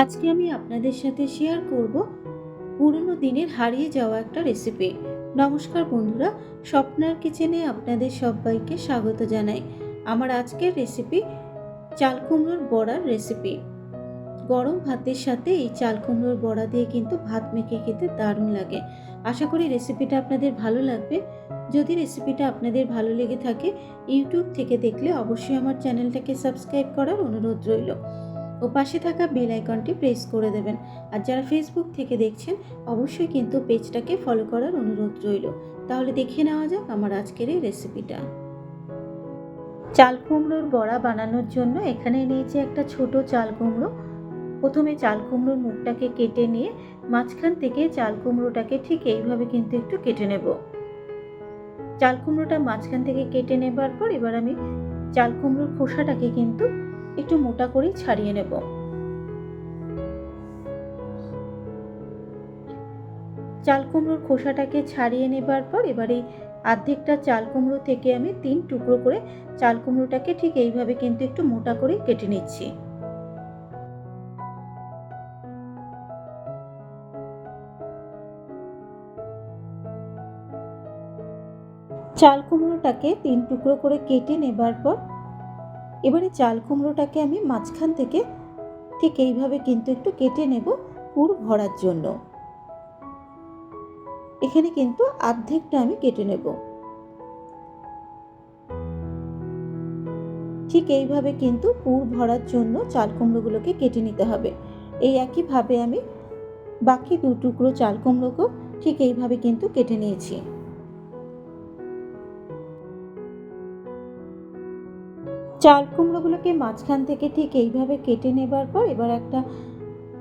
আজকে আমি আপনাদের সাথে শেয়ার করব পুরনো দিনের হারিয়ে যাওয়া একটা রেসিপি নমস্কার বন্ধুরা, স্বপ্নার কিচেনে আপনাদের সবাইকে স্বাগত জানাই। আমার আজকের রেসিপি চাল কুমড়োর বড়ার রেসিপি গরম ভাতের সাথে এই চাল কুমড়োর বড়া দিয়ে কিন্তু ভাত মেখে খেতে দারুণ লাগে। আশা করি রেসিপিটা আপনাদের ভালো লাগবে। যদি রেসিপিটা আপনাদের ভালো লেগে থাকে, ইউটিউব থেকে দেখলে অবশ্যই আমার চ্যানেলটাকে সাবস্ক্রাইব করার অনুরোধ রইল। ও পাশে থাকা বেল আইকনটি প্রেস করে দেবেন। আর যারা ফেসবুক থেকে দেখছেন, অবশ্যই কিন্তু পেজটাকে ফলো করার অনুরোধ রইল। তাহলে দেখে নেওয়া যাক আমার আজকের এই রেসিপিটা চাল কুমড়োর বড়া বানানোর জন্য এখানে নিয়েছি একটা ছোট চাল কুমড়ো। প্রথমে চাল কুমড়োর মুখটাকে কেটে নিয়ে মাঝখান থেকে চাল কুমড়োটাকে ঠিক এইভাবে কিন্তু একটু কেটে নেব। চাল কুমড়োটা মাঝখান থেকে কেটে নেবার পর এবার আমি চাল কুমড়োর খোসাটাকে কিন্তু একটু মোটা করেই ছাড়িয়ে নেব। চাল কুমড়োর খোসাটাকে ছাড়িয়ে নেবার পর এবার এই আর্ধেকটা চাল কুমড়ো থেকে আমি তিন টুকরো করে চাল কুমড়োটাকে ঠিক এইভাবে কিন্তু একটু মোটা করে কেটে নিচ্ছি। চাল কুমড়োটাকে তিন টুকরো করে কেটে নেবার পর এবারে চাল কুমড়োটাকে আমি মাঝখান থেকে ঠিক এইভাবে কিন্তু একটু কেটে নেব পুর ভরার জন্য। এখানে কিন্তু অর্ধেকটা আমি কেটে নেব। ঠিক এইভাবে কিন্তু পুর ভরার জন্য চাল কুমড়োগুলোকে কেটে নিতে হবে। এই একইভাবে আমি বাকি দু টুকরো চাল কুমড়োকেও ঠিক এইভাবে কিন্তু কেটে নিয়েছি। চাল কুমড়োগুলোকে মাঝখান থেকে ঠিক এইভাবে কেটে নেবার পর এবার একটা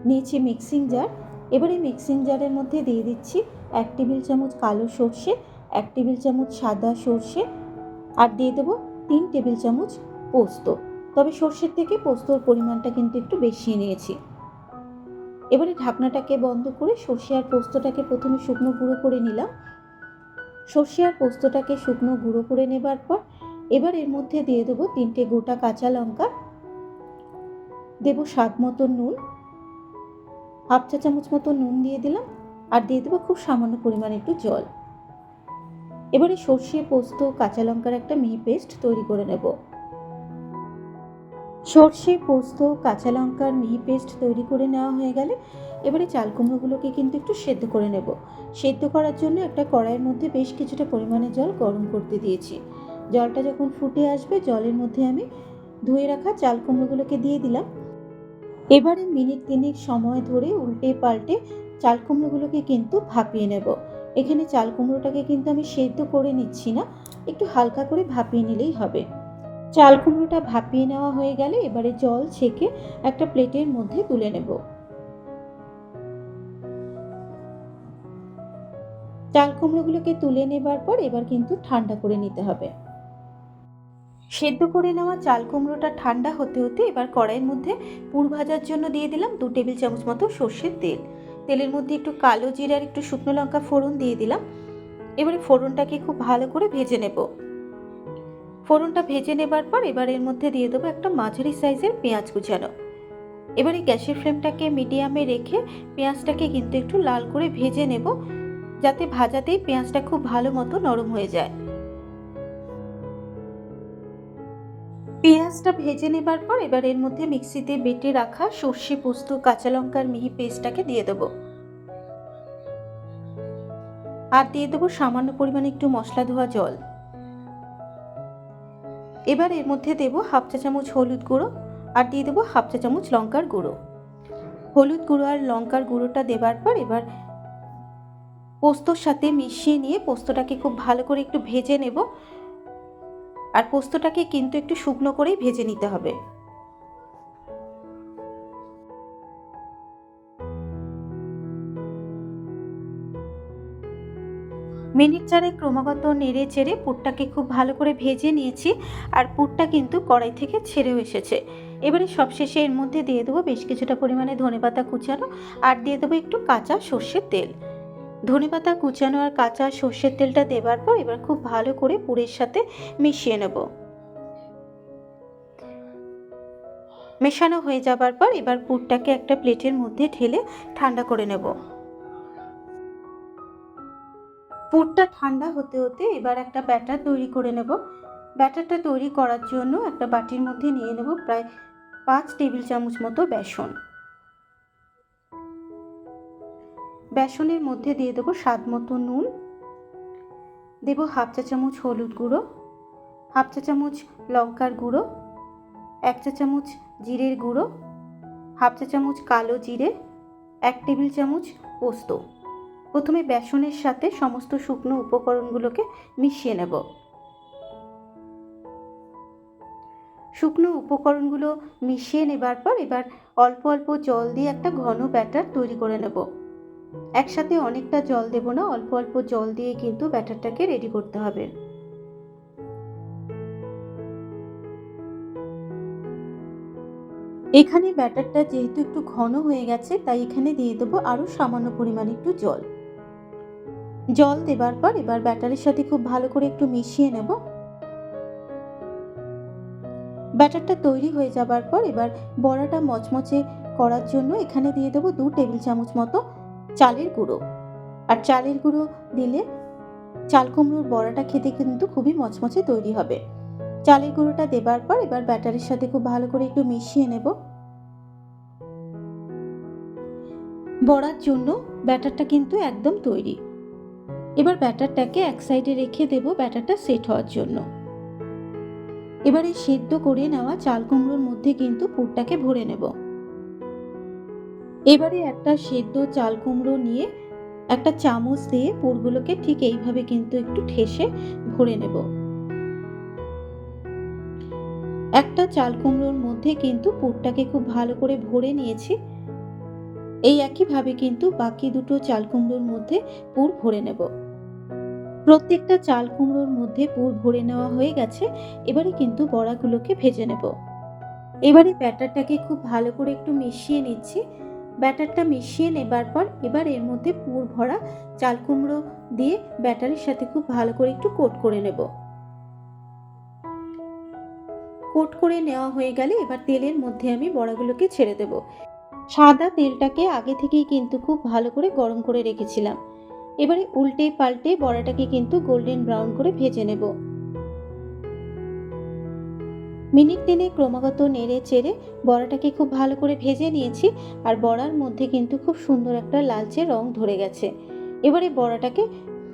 নিয়েছি মিক্সিং জার এবার এই মিক্সিং জারের মধ্যে দিয়ে দিচ্ছি এক টেবিল চামচ কালো সর্ষে, এক টেবিল চামচ সাদা সর্ষে আর দিয়ে দেবো তিন টেবিল চামচ পোস্ত। তবে সর্ষের থেকে পোস্তর পরিমাণটা কিন্তু একটু বেশি নিয়েছি। এবারে ঢাকনাটাকে বন্ধ করে সর্ষে আর পোস্তটাকে প্রথমে শুকনো গুঁড়ো করে নিলাম। সর্ষে আর পোস্তটাকে শুকনো গুঁড়ো করে নেবার পর এবার এর মধ্যে দিয়ে দেবো তিনটে গোটা কাঁচা লঙ্কা। দেব স্বাদ মতো নুন। হাফ চা চামচ মতো নুন দিয়ে দিলাম আর দিয়ে দেবো খুব সামান্য পরিমাণে একটু জল। এবারে সর্ষে, পোস্ত, কাঁচা লঙ্কার একটা মিহি পেস্ট তৈরি করে নেব। সর্ষে, পোস্ত, কাঁচা লঙ্কার মিহি পেস্ট তৈরি করে নেওয়া হয়ে গেলে এবারে চাল কুমড়োগুলোকে কিন্তু একটু সেদ্ধ করে নেব। সেদ্ধ করার জন্য একটা কড়াইয়ের মধ্যে বেশ কিছুটা পরিমাণে জল গরম করতে দিয়েছি। জলটা যখন ফুটে আসবে, জলের মধ্যে আমি ধুয়ে রাখা চাল কুমড়োগুলোকে দিয়ে দিলাম। এবারে মিনিট তিনেক সময় ধরে উল্টে পাল্টে চাল কুমড়োগুলোকে কিন্তু ভাপিয়ে নেব। এখানে চাল কুমড়োটাকে কিন্তু আমি সেদ্ধ করে নিচ্ছি না, একটু হালকা করে ভাপিয়ে নিলেই হবে। চাল কুমড়োটা ভাপিয়ে নেওয়া হয়ে গেলে এবারে জল ছেঁকে একটা প্লেটের মধ্যে তুলে নেব। চাল কুমড়োগুলোকে তুলে নেবার পর এবার কিন্তু ঠান্ডা করে নিতে হবে। সেদ্ধ করে নেওয়া চাল কুমড়োটা ঠান্ডা হতে হতে এবার কড়াইয়ের মধ্যে পুর ভাজার জন্য দিয়ে দিলাম দু টেবিল চামচ মতো সর্ষের তেল। তেলের মধ্যে একটু কালো জিরার একটু শুকনো লঙ্কা ফোড়ন দিয়ে দিলাম। এবারে ফোড়নটাকে খুব ভালো করে ভেজে নেব। ফোড়নটা ভেজে নেবার পর এবার এর মধ্যে দিয়ে দেবো একটা মাঝারি সাইজের পেঁয়াজ কুচানো। এবারে গ্যাসের ফ্লেমটাকে মিডিয়ামে রেখে পেঁয়াজটাকে কিন্তু একটু লাল করে ভেজে নেব, যাতে ভাজাতেই পেঁয়াজটা খুব ভালো মতো নরম হয়ে যায়। পেঁয়াজটা ভেজে নেবার পর এবার এর মধ্যে মিক্সিতে বেটে রাখা সর্ষে পোস্ত, কাঁচা লঙ্কার মিহি পেস্টটাকে দিয়ে দেবো। আর দিয়ে দেবো সামান্য পরিমাণে একটু মশলা ধোয়া জল। এবার এর মধ্যে দেবো হাফ চা চামচ হলুদ গুঁড়ো আর দিয়ে দেবো হাফ চা চামচ লঙ্কার গুঁড়ো। হলুদ গুঁড়ো আর লঙ্কার গুঁড়োটা দেবার পর এবার পোস্তর সাথে মিশিয়ে নিয়ে পোস্তটাকে খুব ভালো করে একটু ভেজে নেব। আর পোস্তটাকে কিন্তু একটু শুকনো করেই ভেজে নিতে হবে। মিনিট চারে ক্রমাগত নেড়ে চেড়ে পুরটাকে খুব ভালো করে ভেজে নিয়েছি আর পুরটা কিন্তু কড়াই থেকে ছেড়েও এসেছে। এবারে সবশেষে এর মধ্যে দিয়ে দেবো বেশ কিছুটা পরিমাণে ধনেপাতা কুচানো আর দিয়ে দেবো একটু কাঁচা সর্ষের তেল। ধনেপাতা কুচানো আর কাঁচা সর্ষের তেলটা দেবার পর এবার খুব ভালো করে পুরের সাথে মিশিয়ে নেব। মেশানো হয়ে যাবার পর এবার পুরটাকে একটা প্লেটের মধ্যে ঢেলে ঠান্ডা করে নেব। পুরটা ঠান্ডা হতে হতে এবার একটা ব্যাটার তৈরি করে নেব। ব্যাটারটা তৈরি করার জন্য একটা বাটির মধ্যে নিয়ে নেব প্রায় পাঁচ টেবিল চামচ মতো বেসন। বেসনের মধ্যে দিয়ে দেবো স্বাদ মতো নুন। দেব হাফ চা চামচ হলুদ গুঁড়ো, হাফ চা চামচ লঙ্কার গুঁড়ো, এক চা চামচ জিরের গুঁড়ো, হাফ চা চামচ কালো জিরে, এক টেবিল চামচ পোস্ত। প্রথমে বেসনের সাথে সমস্ত শুকনো উপকরণগুলোকে মিশিয়ে নেব। শুকনো উপকরণগুলো মিশিয়ে নেবার পর এবার অল্প অল্প জল দিয়ে একটা ঘন ব্যাটার তৈরি করে নেব। একসাথে অনেকটা জল দেব না, অল্প অল্প জল দিয়ে কিন্তু ব্যাটারটাকে রেডি করতে হবে। এখানে ব্যাটারটা যেহেতু একটু ঘন হয়ে গেছে, তাই এখানে দিয়ে দেবো আরও সামান্য পরিমাণে একটু জল। জল দেবার পর এবার ব্যাটারের সাথে খুব ভালো করে একটু মিশিয়ে নেব। ব্যাটারটা তৈরি হয়ে যাবার পর এবার বড়াটা মচমচে করার জন্য এখানে দিয়ে দেবো দু টেবিল চামচ মতো চালের গুঁড়ো। আর চালের গুঁড়ো দিলে চাল কুমড়োর বড়াটা খেতে কিন্তু খুবই মচমচে তৈরি হবে। চালের গুঁড়োটা দেবার পর এবার ব্যাটারের সাথে খুব ভালো করে একটু মিশিয়ে নেব। বড়ার জন্য ব্যাটারটা কিন্তু একদম তৈরি। এবার ব্যাটারটাকে এক সাইডে রেখে দেব ব্যাটারটা সেট হওয়ার জন্য। এবারে সেদ্ধ করে নেওয়া চাল কুমড়োর মধ্যে কিন্তু পুরটাকে ভরে নেব। এবারে একটা সেদ্ধ চাল কুমড়ো নিয়ে একটা চামচ দিয়ে পুরগুলোকে ঠিক এইভাবে কিন্তু একটু ঠেসে ভরে নেব। একটা চাল কুমড়োর মধ্যে কিন্তু পুরটাকে খুব ভালো করে ভরে নিয়েছি। এই একইভাবে কিন্তু বাকি দুটো চাল কুমড়োর মধ্যে পুর ভরে নেব। প্রত্যেকটা চাল কুমড়োর মধ্যে পুর ভরে নেওয়া হয়ে গেছে, এবারে কিন্তু বড়াগুলোকে ভেজে নেব। এবারে ব্যাটারটাকে খুব ভালো করে একটু মিশিয়ে নিচ্ছি। ব্যাটারটা মিশিয়ে নেবার পর এবার এর মধ্যে পুর ভরা চাল কুমড়ো দিয়ে ব্যাটারের সাথে খুব ভালো করে একটু কোট করে নেব। কোট করে নেওয়া হয়ে গেলে এবার তেলের মধ্যে আমি বড়াগুলোকে ছেড়ে দেব। সাদা তেলটাকে আগে থেকেই কিন্তু খুব ভালো করে গরম করে রেখেছিলাম। এবারে উল্টে পাল্টে বড়াটাকে কিন্তু গোল্ডেন ব্রাউন করে ভেজে নেব। মিনিট দিনে ক্রমাগত নেড়ে চেড়ে বড়াটাকে খুব ভালো করে ভেজে নিয়েছি আর বড়ার মধ্যে কিন্তু খুব সুন্দর একটা লালচে রং ধরে গেছে। এবারে বড়াটাকে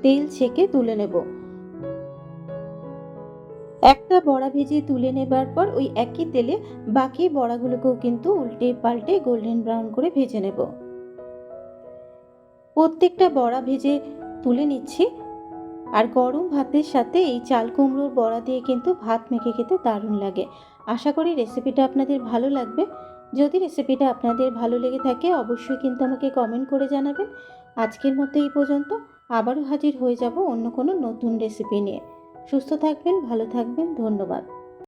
তেল ছেঁকে তুলে নেব। একটা বড়া ভেজে তুলে নেবার পর ওই একই তেলে বাকি বড়াগুলোকেও কিন্তু উল্টে পাল্টে গোল্ডেন ব্রাউন করে ভেজে নেব। প্রত্যেকটা বড়া ভেজে তুলে নিচ্ছি। আর গরম ভাতের সাথে এই চাল কুমড়োর বড়া দিয়ে কিন্তু ভাত মেখে খেতে দারুণ লাগে। আশা করি রেসিপিটা আপনাদের ভালো লাগবে। যদি রেসিপিটা আপনাদের ভালো লেগে থাকে, অবশ্যই কিন্তু আমাকে কমেন্ট করে জানাবেন। আজকের মতো এই পর্যন্ত। আবারও হাজির হয়ে যাব অন্য কোনো নতুন রেসিপি নিয়ে। সুস্থ থাকবেন, ভালো থাকবেন, ধন্যবাদ।